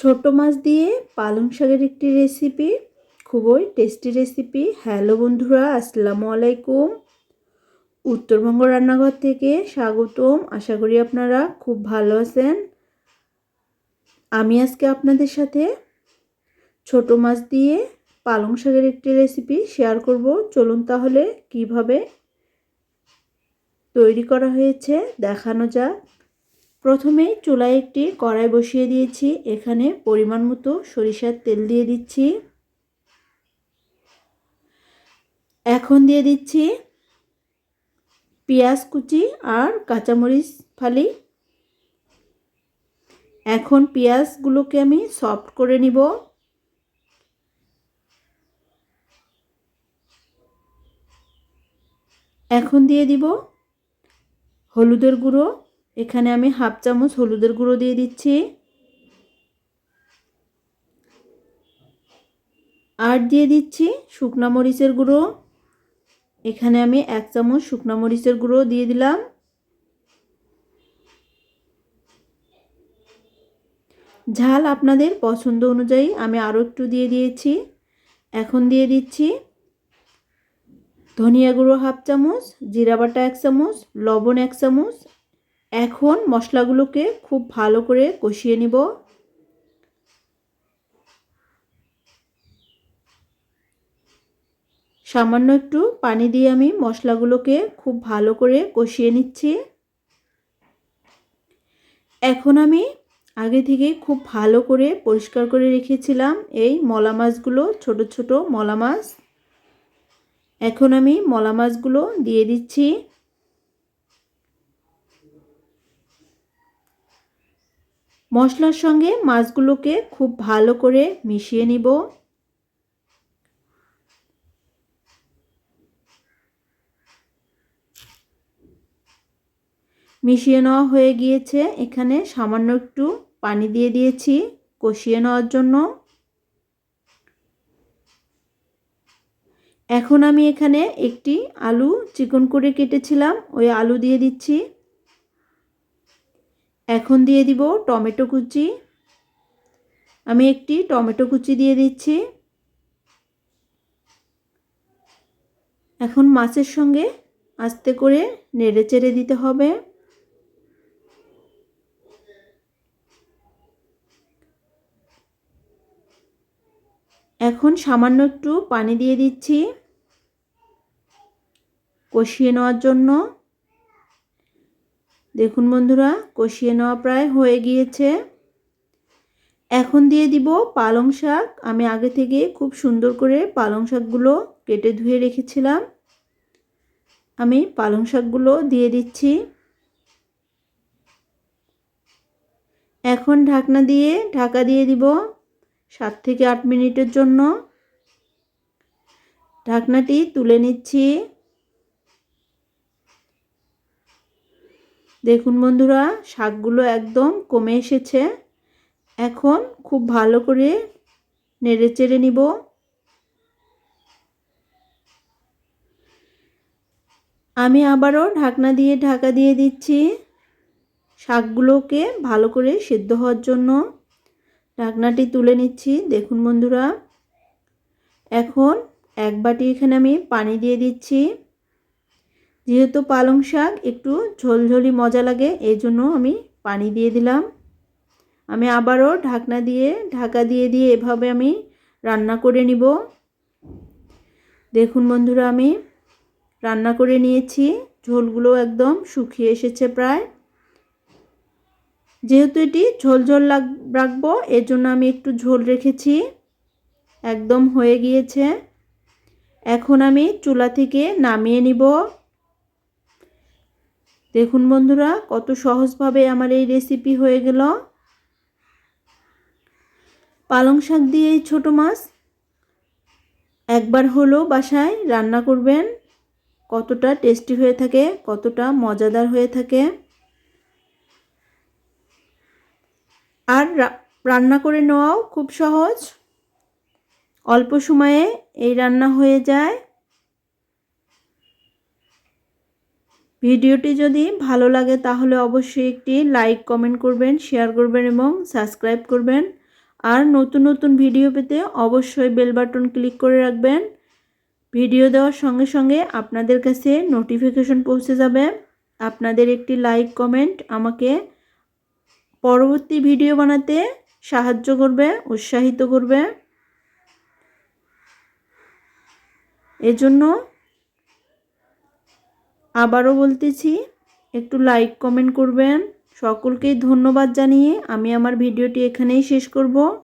ছোট মাছ দিয়ে পালং শাকের একটি রেসিপি খুবই টেস্টি রেসিপি হ্যালো বন্ধুরা, আসসালামু আলাইকুম। উত্তরবঙ্গ রান্নাঘর থেকে স্বাগতম। আশা করি আপনারা খুব ভালো আছেন। আমি আজকে আপনাদের সাথে ছোট মাছ দিয়ে পালং শাকের একটি রেসিপি শেয়ার করব। চলুন তাহলে কীভাবে তৈরি করা হয়েছে দেখানো যাক। প্রথমে চুলায় একটি কড়াই বসিয়ে দিয়েছি, এখানে পরিমাণ মতো সরিষার তেল দিয়ে দিচ্ছি। এখন দিয়ে দিচ্ছি পেঁয়াজ কুচি আর কাঁচামরিচ ফালি। এখন পেঁয়াজগুলোকে আমি সফট করে নিব। এখন দিয়ে দিব হলুদের গুঁড়ো। এখানে আমি হাফ চামচ হলুদের গুঁড়ো দিয়ে দিচ্ছি। আর দিয়ে দিচ্ছি শুকনা মরিচের গুঁড়ো। এখানে আমি এক চামচ শুকনা মরিচের গুঁড়ো দিয়ে দিলাম। ঝাল আপনাদের পছন্দ অনুযায়ী আমি আরও একটু দিয়ে দিয়েছি। এখন দিয়ে দিচ্ছি ধনিয়া গুঁড়ো হাফ চামচ, জিরা বাটা এক চামচ, লবণ এক চামচ এখন মশলাগুলোকে খুব ভালো করে কষিয়ে নিব। সামান্য একটু পানি দিয়ে আমি মশলাগুলোকে খুব ভালো করে কষিয়ে নিচ্ছি। এখন আমি আগে থেকে খুব ভালো করে পরিষ্কার করে রেখেছিলাম এই মলা মাছগুলো, ছোট ছোট মলা মাছ। এখন আমি মলা মাছগুলো দিয়ে দিচ্ছি। মশলার সঙ্গে মাছগুলোকে খুব ভালো করে মিশিয়ে নিব। মিশিয়ে নেওয়া হয়ে গিয়েছে। এখানে সামান্য একটু পানি দিয়ে দিয়েছি কষিয়ে নেওয়ার জন্য। এখন আমি এখানে একটি আলু চিকন করে কেটেছিলাম। ওই আলু দিয়ে দিচ্ছি। এখন দিয়ে দিব টমেটো কুচি। আমি একটি টমেটো কুচি দিয়ে দিচ্ছি। এখন মাছের সঙ্গে আস্তে করে নেড়ে চেড়ে দিতে হবে। এখন সামান্য একটু পানি দিয়ে দিচ্ছি। কষিয়ে নেওয়ার জন্য। দেখুন বন্ধুরা, কষিয়ে নেওয়া প্রায় হয়ে গিয়েছে। এখন দিয়ে দিব পালং শাক। আমি আগে থেকে খুব সুন্দর করে পালং শাকগুলো কেটে ধুয়ে রেখেছিলাম। আমি পালং শাকগুলো দিয়ে দিচ্ছি। এখন ঢাকনা দিয়ে ঢাকা দিয়ে দিব সাত থেকে আট মিনিটের জন্য। ঢাকনাটি তুলে নিচ্ছি। দেখুন বন্ধুরা, শাকগুলো একদম কমে এসেছে। এখন খুব ভালো করে নেড়ে চেড়ে নিব। আমি আবারও ঢাকনা দিয়ে ঢাকা দিয়ে দিচ্ছি শাকগুলোকে ভালো করে সিদ্ধ হওয়ার জন্য। ঢাকনাটি তুলে নিচ্ছি, দেখুন বন্ধুরা। এখন এক বাটি এখানে আমি পানি দিয়ে দিচ্ছি। যেহেতু পালং শাক, একটু ঝোলঝলি মজা লাগে, এই জন্য আমি পানি দিয়ে দিলাম। আমি আবারও ঢাকনা দিয়ে, ঢাকা দিয়ে দিয়ে এভাবে আমি রান্না করে নিব। দেখুন বন্ধুরা, আমি রান্না করে নিয়েছি। ঝোলগুলো একদম শুকিয়ে এসেছে প্রায়। যেহেতু এটি ঝোল ঝোল রাখব, এর জন্য আমি একটু ঝোল রেখেছি। একদম হয়ে গিয়েছে। এখন আমি চুলা থেকে নামিয়ে নিব। দেখুন বন্ধুরা, কত সহজভাবে আমার এই রেসিপি হয়ে গেল। পালং শাক দিয়ে এই ছোটো মাছ একবার হলো বাসায় রান্না করবেন। কতটা টেস্টি হয়ে থাকে, কতটা মজাদার হয়ে থাকে। আর রান্না করে নেওয়াও খুব সহজ। অল্প সময়ে এই রান্না হয়ে যায়। ভিডিওটি যদি ভালো লাগে তাহলে অবশ্যই একটি লাইক, কমেন্ট করবেন, শেয়ার করবেন এবং সাবস্ক্রাইব করবেন। আর নতুন নতুন ভিডিও পেতে অবশ্যই বেল বাটন ক্লিক করে রাখবেন। ভিডিও দেওয়ার সঙ্গে সঙ্গে আপনাদের কাছে নোটিফিকেশন পৌঁছে যাবে। আপনাদের একটি লাইক, কমেন্ট আমাকে পরবর্তী ভিডিও বানাতে সাহায্য করবে, উৎসাহিত করবে। এজন্য আবারও বলতেছি, একটু লাইক কমেন্ট করবেন। সকলকেই ধন্যবাদ জানিয়ে আমি আমার ভিডিওটি এখানেই শেষ করব।